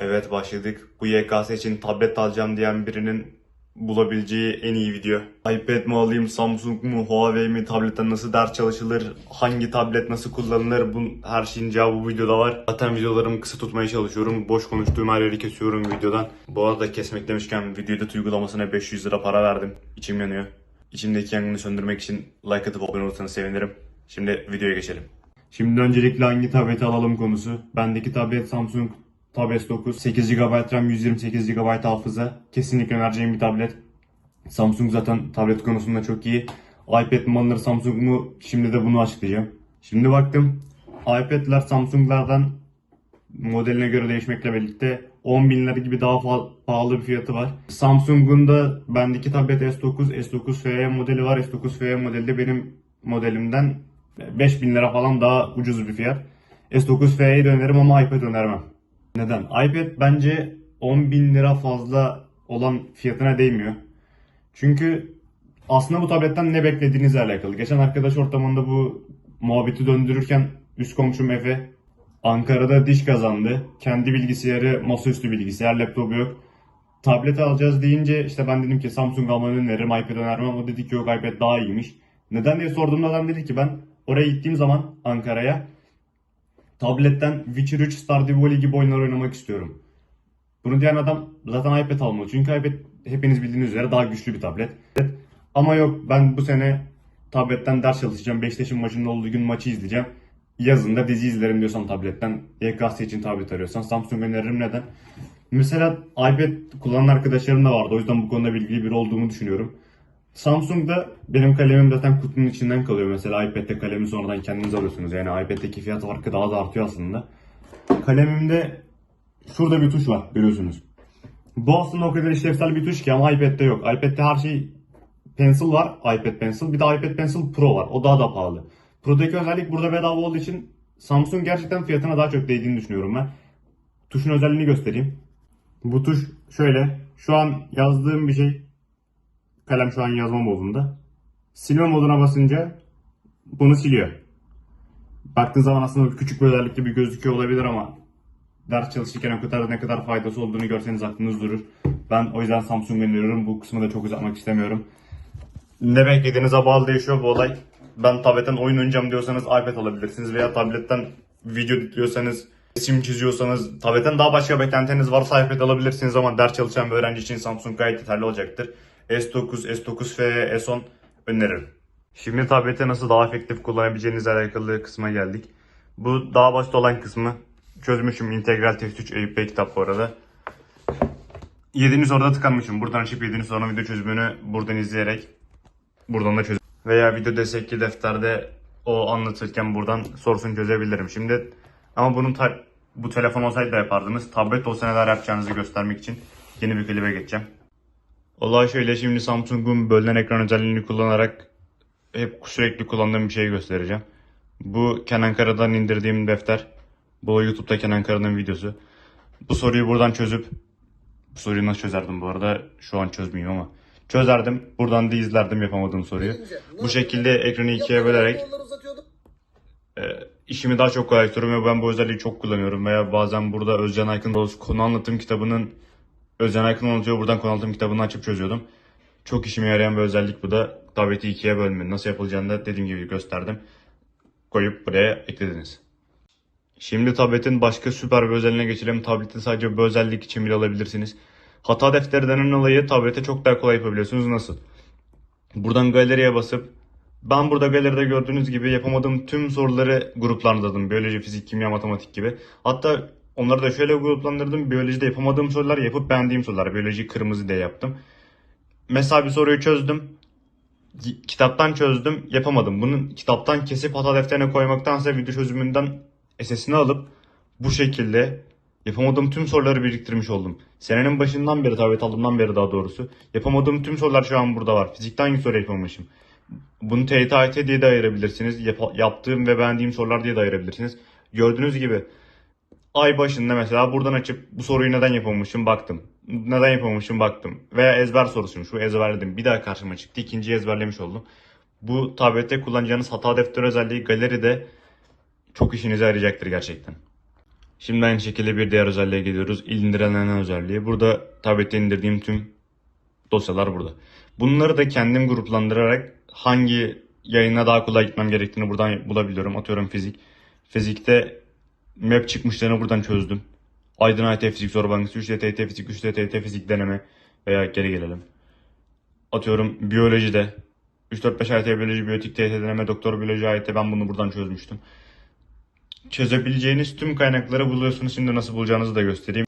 Evet başladık. Bu YKS için tablet alacağım diyen birinin bulabileceği en iyi video. iPad mi alayım, Samsung mu, Huawei mi, tabletten nasıl ders çalışılır, hangi tablet nasıl kullanılır, bu her şeyin cevabı bu videoda var. Zaten videolarımı kısa tutmaya çalışıyorum. Boş konuştuğum her yeri kesiyorum videodan. Bu arada kesmek demişken videoda uygulamasına 500 lira para verdim. İçim yanıyor. İçimdeki yangını söndürmek için like atıp abone olursanız sevinirim. Şimdi videoya geçelim. Şimdi öncelikle hangi tableti alalım konusu. Bendeki tablet Samsung Tab S9. 8 GB RAM, 128 GB hafıza. Kesinlikle önereceğim bir tablet. Samsung zaten tablet konusunda çok iyi. iPad mi alınır Samsung mu? Şimdi de bunu açıklayacağım. Şimdi baktım. iPad'ler Samsung'lardan modeline göre değişmekle birlikte 10 bin gibi daha pahalı bir fiyatı var. Samsung'un da bendeki tablet S9, S9 FE modeli var. S9 FE modeli de benim modelimden 5 bin lira falan daha ucuz bir fiyat. S9 FE'yi de öneririm ama iPad önermem. Neden? iPad bence 10 bin lira fazla olan fiyatına değmiyor. Çünkü aslında bu tabletten ne beklediğinizle alakalı. Geçen arkadaş ortamında bu muhabbeti döndürürken üst komşum Efe Ankara'da diş kazandı. Kendi bilgisayarı, masaüstü bilgisayar, laptopu yok. Tablet alacağız deyince işte ben dedim ki Samsung almanı öneririm, iPad önermem. O dedi ki yok iPad daha iyiymiş. Neden diye sorduğumda adam dedi ki ben oraya gittiğim zaman Ankara'ya tabletten Witcher 3 Stardew Valley gibi oyunlar oynamak istiyorum. Bunu diyen adam zaten iPad almalı. Çünkü iPad hepiniz bildiğiniz üzere daha güçlü bir tablet. Ama yok ben bu sene tabletten ders çalışacağım. Beşiktaş'ın maçında olduğu gün maçı izleyeceğim. Yazın da dizi izlerim diyorsan tabletten. YKS için tablet arıyorsan Samsung öneririm neden? Mesela iPad kullanan arkadaşlarım da vardı. O yüzden bu konuda bilgili biri olduğumu düşünüyorum. Samsung'da benim kalemim zaten kutunun içinden kalıyor. Mesela iPad'de kalemi sonradan kendiniz alıyorsunuz. Yani iPad'deki fiyat farkı daha da artıyor aslında. Kalemimde şurada bir tuş var görüyorsunuz. Bu aslında o kadar işlevsel bir tuş ki ama iPad'de yok. iPad'de her şey Pencil var, iPad Pencil. Bir de iPad Pencil Pro var. O daha da pahalı. Pro'daki özellik burada bedava olduğu için Samsung gerçekten fiyatına daha çok değdiğini düşünüyorum ben. Tuşun özelliğini göstereyim. Bu tuş şöyle. Şu an yazdığım bir şey kalem şu an yazma modunda. Silme moduna basınca bunu siliyor. Baktığın zaman aslında küçük bir özellik gibi gözüküyor olabilir ama ders çalışırken o kadar ne kadar faydası olduğunu görseniz aklınız durur. Ben o yüzden Samsung öneriyorum. Bu kısmı da çok uzatmak istemiyorum. Ne beklediğinize bağlı değişiyor bu olay. Ben tabletten oyun oynayacağım diyorsanız iPad alabilirsiniz veya tabletten video diyorsanız resim çiziyorsanız tabletten daha başka beklentiniz varsa iPad alabilirsiniz ama ders çalışan bir öğrenci için Samsung gayet yeterli olacaktır. S9, S9 FE, S10 öneririm. Şimdi tableti nasıl daha efektif kullanabileceğinizle alakalı kısma geldik. Bu daha basit olan kısmı çözmüşüm. İntegral test 3 Eyüp kitap bu arada. 7. soruda tıkanmışım. Buradan açıp 7. sorunun video çözümünü buradan izleyerek buradan da çöz veya video destekli defterde o anlatırken buradan sorusunu çözebilirim. Şimdi ama bunun bu telefon olsaydı da yapardınız. Tablet olsa neler yapacağınızı göstermek için yeni bir klibe geçeceğim. Olay şöyle şimdi Samsung'un bölünen ekran özelliğini kullanarak hep sürekli kullandığım bir şeyi göstereceğim. Bu Kenan Kara'dan indirdiğim defter. Bu YouTube'da Kenan Kara'nın videosu. Bu soruyu buradan çözüp bu soruyu nasıl çözerdim bu arada? Şu an çözmeyeyim ama. Çözerdim. Buradan da izlerdim yapamadığım soruyu. Bu şekilde ekranı ikiye bölerek e, işimi daha çok kolaylaştırıyorum ve ben bu özelliği çok kullanıyorum. Veya bazen burada Özcan Aykın konu anlatım kitabının Özcan Aykın anlatıyor. Buradan konu anlatım kitabını açıp çözüyordum. Çok işime yarayan bir özellik bu da. Tableti ikiye bölme. Nasıl yapılacağını da dediğim gibi gösterdim. Koyup buraya eklediniz. Şimdi tabletin başka süper bir özelliğine geçelim. Tableti sadece bu özellik için bile alabilirsiniz. Hata defteri denen olayı tablete çok daha kolay yapabiliyorsunuz. Nasıl? Buradan galeriye basıp ben burada galeride gördüğünüz gibi yapamadığım tüm soruları gruplandırdım. Biyoloji, fizik, kimya, matematik gibi. Hatta onları da şöyle gruplandırdım. Biyolojide yapamadığım sorular yapıp beğendiğim sorular. Biyoloji kırmızı diye yaptım. Mesela bir soruyu çözdüm. Kitaptan çözdüm. Yapamadım. Bunun kitaptan kesip hata defterine koymaktansa video çözümünden SS'ini alıp bu şekilde yapamadığım tüm soruları biriktirmiş oldum. Senenin başından beri tablet aldığımdan beri daha doğrusu. Yapamadığım tüm sorular şu an burada var. Fizikten hangi soru yapamamışım? Bunu TYT diye de ayırabilirsiniz. Yap- yaptığım ve beğendiğim sorular diye de ayırabilirsiniz. Gördüğünüz gibi ay başında mesela buradan açıp bu soruyu neden yapamamışım baktım. Neden yapamamışım baktım. Veya ezber sorusuymuş. Bu ezberledim. Bir daha karşıma çıktı. İkinciyi ezberlemiş oldum. Bu tablette kullanacağınız hata defteri özelliği galeride çok işinize yarayacaktır gerçekten. Şimdi aynı şekilde bir diğer özelliğe geliyoruz. İndirilen özelliği. Burada tablette indirdiğim tüm dosyalar burada. Bunları da kendim gruplandırarak hangi yayına daha kolay gitmem gerektiğini buradan bulabiliyorum. Atıyorum fizik. Fizikte map çıkmışlarını buradan çözdüm. Aydın AYT Fizik Soru Bankası, 3 TYT Fizik, 3 TYT Fizik deneme veya geri gelelim. Atıyorum biyolojide 3-4-5 AYT biyoloji, biyotik TYT deneme, doktor biyoloji AYT ben bunu buradan çözmüştüm. Çözebileceğiniz tüm kaynakları buluyorsunuz. Şimdi nasıl bulacağınızı da göstereyim.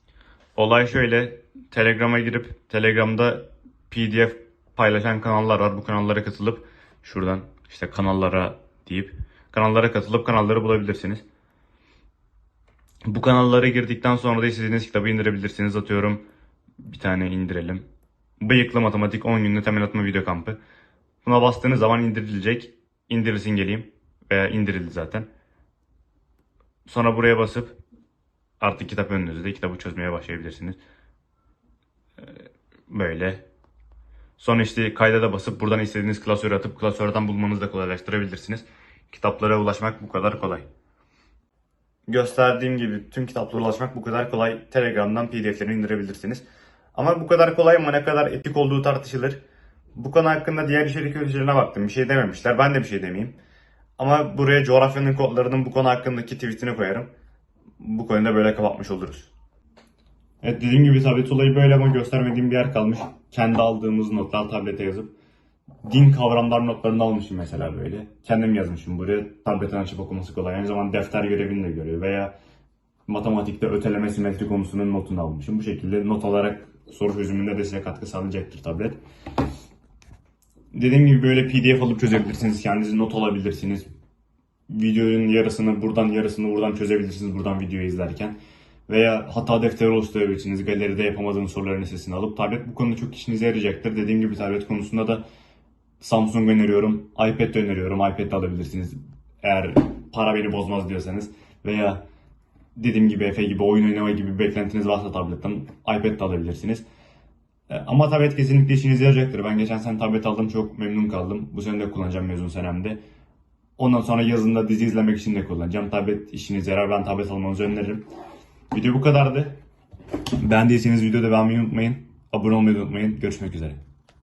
Olay şöyle. Telegram'a girip Telegram'da PDF paylaşan kanallar var. Bu kanallara katılıp şuradan işte kanallara deyip kanallara katılıp kanalları bulabilirsiniz. Bu kanallara girdikten sonra da istediğiniz kitabı indirebilirsiniz. Atıyorum bir tane indirelim. Bıyıklı Matematik 10 günlük temel atma video kampı. Buna bastığınız zaman indirilecek. İndirilsin geleyim. Veya indirildi zaten. Sonra buraya basıp artık kitap önünüzde kitabı çözmeye başlayabilirsiniz. Ee, Böyle. Sonra işte kayda da basıp buradan istediğiniz klasöre atıp klasörden bulmanızı da kolaylaştırabilirsiniz. Kitaplara ulaşmak bu kadar kolay. Gösterdiğim gibi tüm kitaplara ulaşmak bu kadar kolay. Telegram'dan pdf'lerini indirebilirsiniz. Ama bu kadar kolay ama ne kadar etik olduğu tartışılır. Bu konu hakkında diğer içerik üreticilerine baktım. Bir şey dememişler. Ben de bir şey demeyeyim. Ama buraya coğrafyanın kodlarının bu konu hakkındaki tweetini koyarım. Bu konuyu da böyle kapatmış oluruz. Evet dediğim gibi tablet olayı böyle ama göstermediğim bir yer kalmış. Kendi aldığımız notlar tablete yazıp din kavramlar notlarını almışım mesela böyle. Kendim yazmışım buraya. Tabletten açıp okuması kolay. Aynı zamanda defter görevini de görüyor. Veya matematikte öteleme simetri konusunun notunu almışım. Bu şekilde not alarak soru çözümünde de size katkı sağlayacaktır tablet. Dediğim gibi böyle pdf alıp çözebilirsiniz. Kendiniz not alabilirsiniz. Videonun yarısını buradan yarısını buradan çözebilirsiniz buradan videoyu izlerken. Veya hata defteri oluşturabilirsiniz. Galeride yapamadığınız soruların listesini alıp. Tablet bu konuda çok işinize yarayacaktır. Dediğim gibi tablet konusunda da Samsung öneriyorum. iPad de öneriyorum. iPad de alabilirsiniz. Eğer para beni bozmaz diyorsanız. Veya dediğim gibi Efe gibi oyun oynama gibi bir beklentiniz varsa tabletten iPad de alabilirsiniz. E, Ama tablet kesinlikle işinize yarayacaktır. Ben geçen sene tablet aldım çok memnun kaldım. Bu sene de kullanacağım mezun senemde. Ondan sonra yazında dizi izlemek için de kullanacağım. Tablet işinize yarar. Ben tablet almanızı öneririm. Video bu kadardı. Beğendiyseniz videoda beğenmeyi unutmayın. Abone olmayı unutmayın. Görüşmek üzere.